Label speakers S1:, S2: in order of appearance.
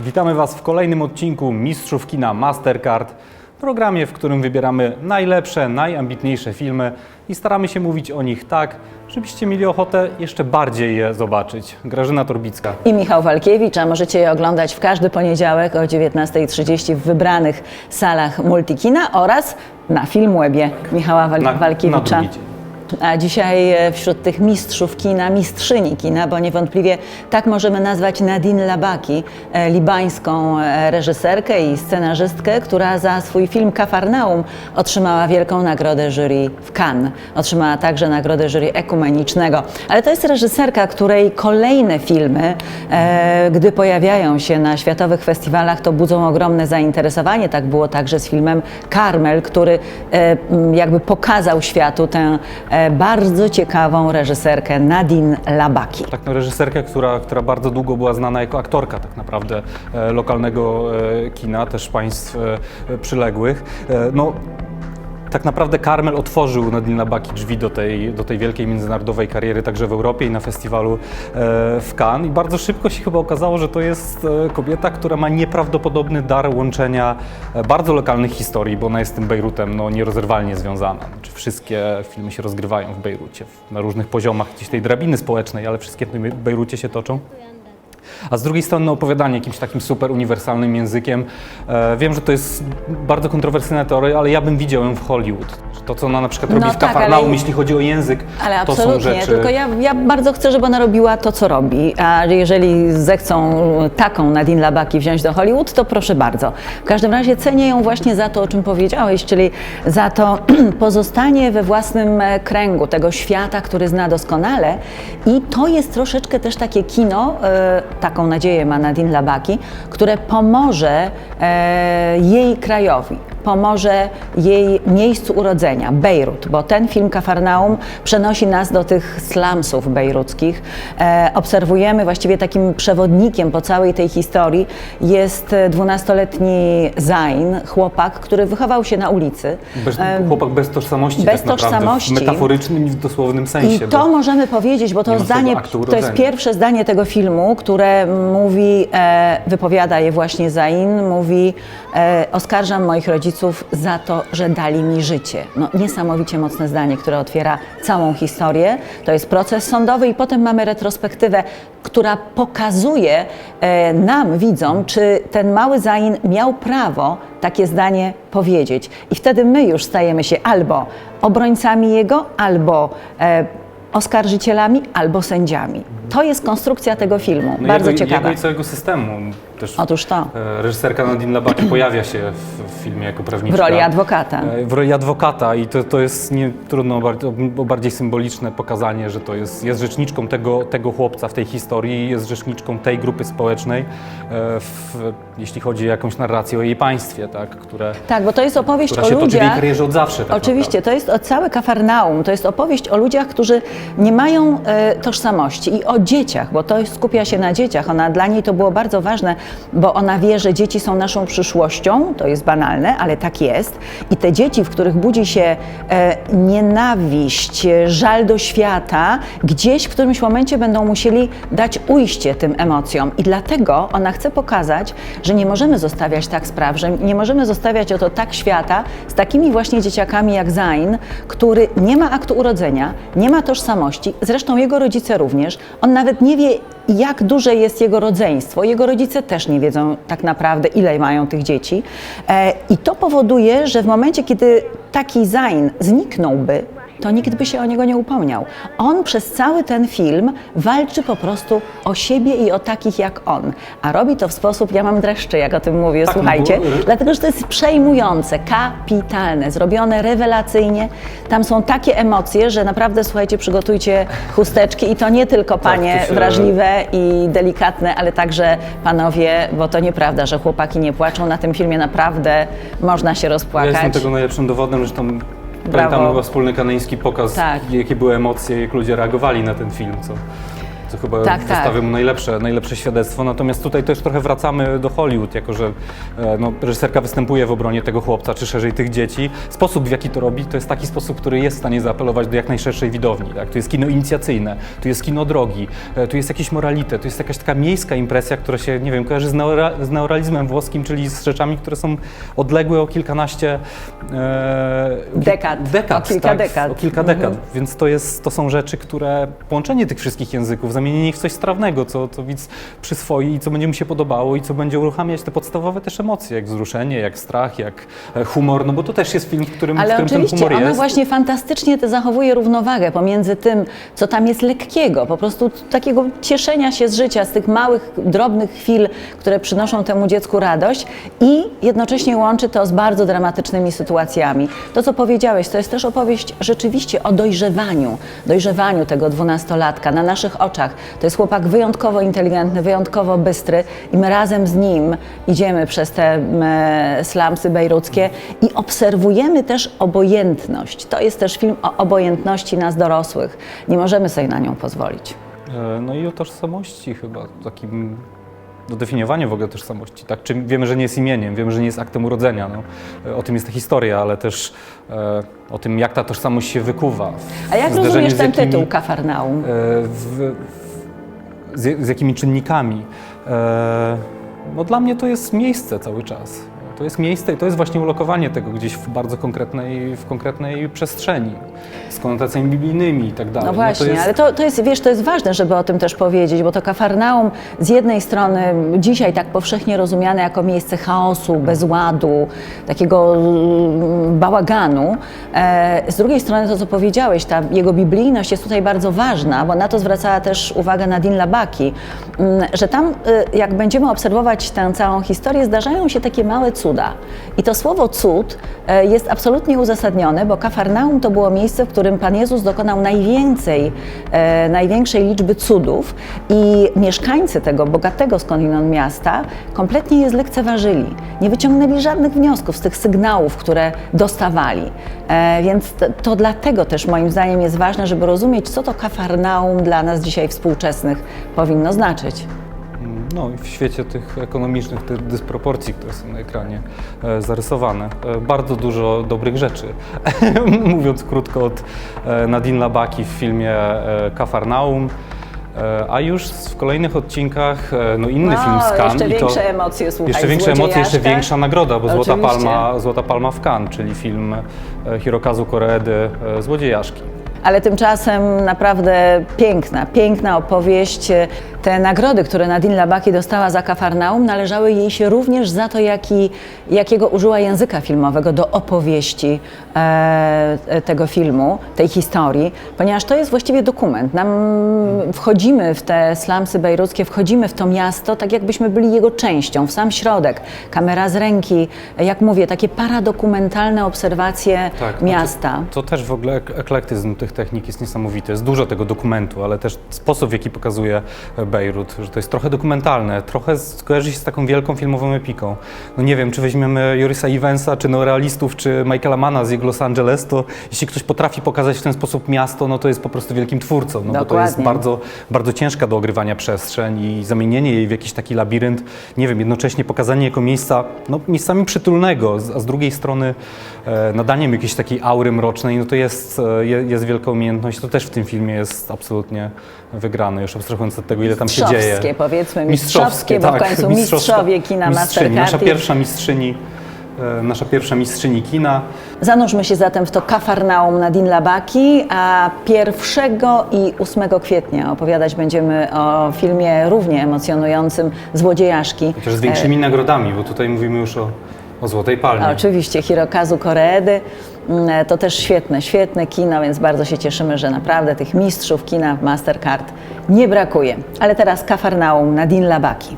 S1: Witamy Was w kolejnym odcinku Mistrzów Kina Mastercard, programie, w którym wybieramy najlepsze, najambitniejsze filmy i staramy się mówić o nich tak, żebyście mieli ochotę jeszcze bardziej je zobaczyć. Grażyna Torbicka.
S2: i Michał Walkiewicz, a możecie je oglądać w każdy poniedziałek o 19.30 w wybranych salach Multikina oraz na Filmwebie Michała Wal-
S1: Na, na
S2: Walkiewicza.
S1: dzień.
S2: A dzisiaj e, wśród tych mistrzów kina, mistrzyni kina, bo niewątpliwie tak możemy nazwać Nadine Labaki, e, libańską e, reżyserkę i scenarzystkę, która za swój film Kafarnaum otrzymała wielką nagrodę jury w Cannes. Otrzymała także nagrodę jury ekumenicznego. Ale to jest reżyserka, której kolejne filmy, gdy pojawiają się na światowych festiwalach, to budzą ogromne zainteresowanie. Tak było także z filmem Carmel, który jakby pokazał światu tę bardzo ciekawą reżyserkę Nadine Labaki.
S1: Tak, no, reżyserkę, która, która bardzo długo była znana jako aktorka tak naprawdę e, lokalnego e, kina, też państw e, przyległych. E, no, tak naprawdę Carmel otworzył Nadine Labaki drzwi do tej, do tej wielkiej międzynarodowej kariery także w Europie i na festiwalu e, w Cannes i bardzo szybko się chyba okazało, że to jest e, kobieta, która ma nieprawdopodobny dar łączenia e, bardzo lokalnych historii, bo ona jest z tym Bejrutem no, nierozerwalnie związana. Znaczy, wszystkie filmy się rozgrywają w Bejrucie na różnych poziomach gdzieś tej drabiny społecznej, ale wszystkie w Bejrucie się toczą. A z drugiej strony opowiadanie jakimś takim super uniwersalnym językiem. E, wiem, że to jest bardzo kontrowersyjna teoria, ale ja bym widział ją w Hollywood. To, co ona na przykład
S2: No
S1: robi w
S2: tak,
S1: Kafarnaum,
S2: ale-
S1: jeśli chodzi o język,
S2: Ale
S1: to są
S2: absolutnie,
S1: rzeczy...
S2: tylko ja, ja bardzo chcę, żeby ona robiła to, co robi, a jeżeli zechcą taką Nadine Labaki wziąć do Hollywood, to proszę bardzo. W każdym razie cenię ją właśnie za to, o czym powiedziałeś, czyli za to pozostanie we własnym e, kręgu tego świata, który zna doskonale. I to jest troszeczkę też takie kino, e, taką nadzieję ma Nadine Labaki, które pomoże e, jej krajowi pomoże jej miejscu urodzenia, Bejrut, bo ten film Kafarnaum przenosi nas do tych slumsów bejruckich. E, obserwujemy właściwie takim przewodnikiem po całej tej historii jest e, 12-letni Zain, chłopak, który wychował się na ulicy.
S1: Bez,
S2: E,
S1: chłopak bez tożsamości,
S2: bez
S1: tak
S2: tożsamości.
S1: w metaforycznym i w dosłownym sensie.
S2: I to możemy powiedzieć, bo to zdanie, to jest pierwsze zdanie tego filmu, które mówi, e, wypowiada je właśnie Zain, mówi e, oskarżam moich rodziców za to, że dali mi życie. No, niesamowicie mocne zdanie, które otwiera całą historię. To jest proces sądowy i potem mamy retrospektywę, która pokazuje e, nam, widzom, czy ten mały Zain miał prawo takie zdanie powiedzieć. I wtedy my już stajemy się albo obrońcami jego, albo e, oskarżycielami albo sędziami. To jest konstrukcja tego filmu,
S1: no,
S2: bardzo
S1: jego,
S2: ciekawa.
S1: Jego i całego systemu. Też
S2: Otóż to,
S1: e, reżyserka Nadine Labaki pojawia się w, w filmie jako
S2: w
S1: prawniczka.
S2: roli adwokata.
S1: E, W roli adwokata i to, to jest nie, trudno o bardziej, symboliczne pokazanie, że to jest, jest rzeczniczką tego, tego chłopca w tej historii, jest rzeczniczką tej grupy społecznej, e, w, jeśli chodzi o jakąś narrację o jej państwie, tak, które,
S2: Tak, bo to jest opowieść
S1: która
S2: o
S1: się toczy w jej
S2: ludziach.
S1: karierze od zawsze. Tak
S2: Oczywiście, to jest o całe Kafarnaum, to jest opowieść o ludziach, którzy nie mają e, tożsamości i o dzieciach, bo to skupia się na dzieciach. Ona dla niej to było bardzo ważne, bo ona wie, że dzieci są naszą przyszłością, to jest banalne, ale tak jest. I te dzieci, w których budzi się e, nienawiść, e, żal do świata, gdzieś w którymś momencie będą musieli dać ujście tym emocjom. I dlatego ona chce pokazać, że nie możemy zostawiać tak spraw, że nie możemy zostawiać oto tak świata z takimi właśnie dzieciakami jak Zain, który nie ma aktu urodzenia, nie ma tożsamości, zresztą jego rodzice również. On nawet nie wie, jak duże jest jego rodzeństwo. Jego rodzice też nie wiedzą tak naprawdę, ile mają tych dzieci. E, I to powoduje, że w momencie, kiedy taki Zain zniknąłby, to nikt by się o niego nie upomniał. On przez cały ten film walczy po prostu o siebie i o takich jak on. A robi to w sposób, ja mam dreszcze, jak o tym mówię,
S1: Tak, no
S2: słuchajcie, dlatego że to jest przejmujące, kapitalne, zrobione rewelacyjnie. Tam są takie emocje, że naprawdę, słuchajcie, przygotujcie chusteczki i to nie tylko panie
S1: Tak, się-
S2: wrażliwe i delikatne, ale także panowie, bo to nieprawda, że chłopaki nie płaczą. Na tym filmie naprawdę można się
S1: Ja
S2: rozpłakać.
S1: jestem tego najlepszym dowodem, że tam pamiętam chyba wspólny kanański pokaz,
S2: Tak.
S1: jakie były emocje, jak ludzie reagowali na ten film, co To chyba
S2: Tak, tak.
S1: wystawię mu najlepsze, najlepsze świadectwo. Natomiast tutaj też trochę wracamy do Hollywood, jako że e, no, reżyserka występuje w obronie tego chłopca, czy szerzej tych dzieci. Sposób, w jaki to robi, to jest taki sposób, który jest w stanie zaapelować do jak najszerszej widowni. Tak? Tu jest kino inicjacyjne, tu jest kino drogi, e, tu jest jakiś moralite, tu jest jakaś taka miejska impresja, która się, nie wiem, kojarzy z, neora, z neorealizmem włoskim, czyli z rzeczami, które są odległe o kilkanaście e,
S2: Dekad.
S1: dekad
S2: O kilka
S1: tak?
S2: dekad.
S1: O kilka dekad. Więc to, jest, to są rzeczy, które połączenie tych wszystkich języków, zamienienie ich w coś strawnego, co, co widz przyswoi i co będzie mu się podobało i co będzie uruchamiać te podstawowe też emocje, jak wzruszenie, jak strach, jak e, humor, no bo to też jest film, w którym, w
S2: Ale
S1: którym ten
S2: oczywiście
S1: humor
S2: ona
S1: jest.
S2: właśnie fantastycznie te zachowuje równowagę pomiędzy tym, co tam jest lekkiego, po prostu takiego cieszenia się z życia, z tych małych, drobnych chwil, które przynoszą temu dziecku radość i jednocześnie łączy to z bardzo dramatycznymi sytuacjami. To, co powiedziałeś, to jest też opowieść rzeczywiście o dojrzewaniu, dojrzewaniu tego dwunastolatka na naszych oczach. To jest chłopak wyjątkowo inteligentny, wyjątkowo bystry i my razem z nim idziemy przez te slumsy bejruckie i obserwujemy też obojętność. To jest też film o obojętności nas dorosłych. Nie możemy sobie na nią pozwolić.
S1: E, No i o tożsamości chyba, takim do definiowania w ogóle tożsamości. Tak? Czy wiemy, że nie jest imieniem, wiemy, że nie jest aktem urodzenia. No, e, o tym jest ta historia, ale też e, o tym, jak ta tożsamość się wykuwa. w
S2: A jak rozumiesz ten
S1: jakimi-
S2: tytuł Kafarnaum?
S1: e, w, z, z jakimi czynnikami. E, no dla mnie to jest miejsce cały czas. To jest miejsce i to jest właśnie ulokowanie tego gdzieś w bardzo konkretnej, w konkretnej przestrzeni, z konotacjami biblijnymi i tak dalej.
S2: No właśnie,
S1: to jest,
S2: ale to, to jest, wiesz, to jest ważne, żeby o tym też powiedzieć, bo to Kafarnaum z jednej strony dzisiaj tak powszechnie rozumiane jako miejsce chaosu, bezładu, takiego mm, bałaganu, e, z drugiej strony to, co powiedziałeś, ta jego biblijność jest tutaj bardzo ważna, bo na to zwracała też uwagę Nadine Labaki, mm, że tam, y, jak będziemy obserwować tę całą historię, zdarzają się takie małe cuda. I to słowo cud e, jest absolutnie uzasadnione, bo Kafarnaum to było miejsce, w którym Pan Jezus dokonał najwięcej, e, największej liczby cudów i mieszkańcy tego bogatego skądinąd miasta kompletnie je zlekceważyli. Nie wyciągnęli żadnych wniosków z tych sygnałów, które dostawali. E, więc to, dlatego też moim zdaniem jest ważne, żeby rozumieć, co to Kafarnaum dla nas dzisiaj współczesnych powinno znaczyć.
S1: No i w świecie tych ekonomicznych tych dysproporcji, które są na ekranie e, zarysowane. E, bardzo dużo dobrych rzeczy. Mówiąc krótko od e, Nadine Labaki w filmie e, Kafarnaum. E, a już w kolejnych odcinkach no inny
S2: No,
S1: film z Cannes.
S2: jeszcze
S1: i to,
S2: większe emocje, słuchaj,
S1: Jeszcze większe emocje, jeszcze
S2: Złodziejaszka.
S1: większa nagroda, bo Złota
S2: Oczywiście.
S1: Palma, Złota Palma w Cannes, czyli film e, Hirokazu Koreedy e, Złodziejaszki.
S2: Ale tymczasem naprawdę piękna, piękna opowieść. Te nagrody, które Nadine Labaki dostała za Kafarnaum, należały jej się również za to, jaki, jakiego użyła języka filmowego do opowieści e, tego filmu, tej historii, ponieważ to jest właściwie dokument. Nam wchodzimy w te slumsy bejruckie, wchodzimy w to miasto, tak jakbyśmy byli jego częścią, w sam środek. Kamera z ręki, jak mówię, takie paradokumentalne obserwacje
S1: Tak, no
S2: miasta.
S1: To, to też w ogóle ek- eklektyzm tych technik jest niesamowity. Jest dużo tego dokumentu, ale też sposób, w jaki pokazuje Bejrut, że to jest trochę dokumentalne, trochę z- kojarzy się z taką wielką filmową epiką. No nie wiem, czy weźmiemy Jorisa Evansa, czy neorealistów, czy Michaela Manna z jego Los Angeles, to jeśli ktoś potrafi pokazać w ten sposób miasto, no to jest po prostu wielkim twórcą, no bo to jest bardzo, bardzo ciężka do ogrywania przestrzeń i zamienienie jej w jakiś taki labirynt, nie wiem, jednocześnie pokazanie jako miejsca, no miejscami przytulnego, a z drugiej strony e, nadaniem jakiejś takiej aury mrocznej, no to jest, e, je- jest wielka umiejętność, to też w tym filmie jest absolutnie wygrane, już abstrahując od tego, ile tam się dzieje.
S2: Mistrzowskie, powiedzmy, mistrzowskie, bo w końcu
S1: tak,
S2: mistrzowie kina
S1: mistrzyni, Nasza
S2: Mastercard.
S1: pierwsza mistrzyni, e, nasza pierwsza mistrzyni kina.
S2: Zanurzmy się zatem w to Kafarnaum Nadine Labaki, a 1 i 8 kwietnia opowiadać będziemy o filmie równie emocjonującym Złodziejaszki.
S1: Chociaż z większymi nagrodami, bo tutaj mówimy już o, o Złotej Palmie.
S2: A Oczywiście Hirokazu Koreedy. Mm, To też świetne, świetne kino, więc bardzo się cieszymy, że naprawdę tych mistrzów kina w Mastercard nie brakuje. Ale teraz Kafarnaum Nadine Labaki.